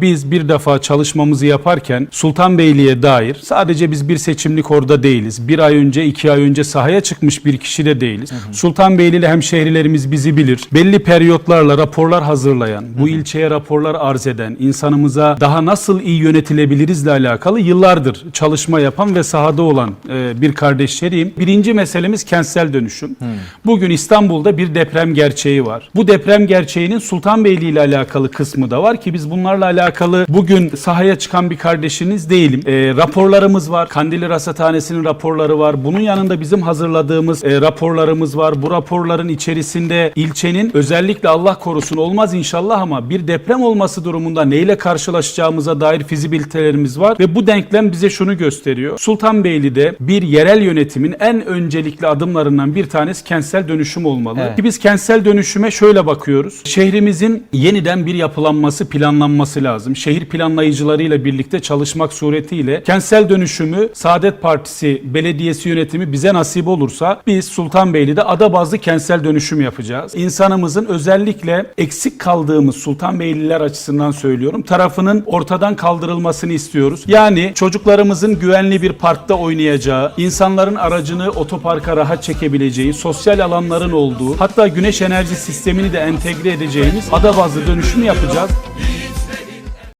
Biz bir defa çalışmamızı yaparken Sultanbeyli'ye dair sadece biz bir seçimlik orada değiliz. Bir ay önce, iki ay önce sahaya çıkmış bir kişi de değiliz. Sultanbeyli'li hemşehrilerimiz bizi bilir. Belli periyotlarla raporlar hazırlayan, bu ilçeye raporlar arz eden, insanımıza daha nasıl iyi yönetilebilirizle alakalı yıllardır çalışma yapan ve sahada olan e, bir kardeşleriyim. Birinci meselemiz kentsel dönüşüm. Bugün İstanbul'da bir deprem gerçeği var. Bu deprem gerçeğinin Sultanbeyli ile alakalı kısmı da var ki biz bunlarla alakalı bugün sahaya çıkan bir kardeşiniz değilim. E, raporlarımız var. Kandilli Rasathanesi'nin raporları var. Bunun yanında bizim hazırladığımız e, raporlarımız var. Bu raporların içerisinde ilçenin özellikle Allah korusun olmaz inşallah ama bir deprem olması durumunda neyle karşılaşacağımıza dair fizibilitelerimiz var ve bu denklem bize şunu gösteriyor. Sultanbeyli'de bir yerel yönetimin en öncelikli adımlarından bir tanesi kentsel dönüşüm olmalı. Evet. Ki biz kentsel dönüşüme şöyle bakıyoruz. Şehrimizin yeniden bir yapılanması, planlanması lazım. Şehir planlayıcılarıyla birlikte çalışmak suretiyle kentsel dönüşümü Saadet Partisi Belediyesi yönetimi bize nasip olursa biz Sultanbeyli'de ada bazlı kentsel dönüşüm yapacağız. İnsanımızın özellikle eksik kaldığımız Sultanbeyliler açısından söylüyorum tarafının ortadan kaldırılmasını istiyoruz. Yani çocuklarımızın güvenli bir parkta oynayacağı, insanların aracını otoparka rahat çekebileceği, sosyal alanların olduğu, hatta güneş enerji sistemini de entegre edeceğimiz ada bazlı dönüşümü yapacağız.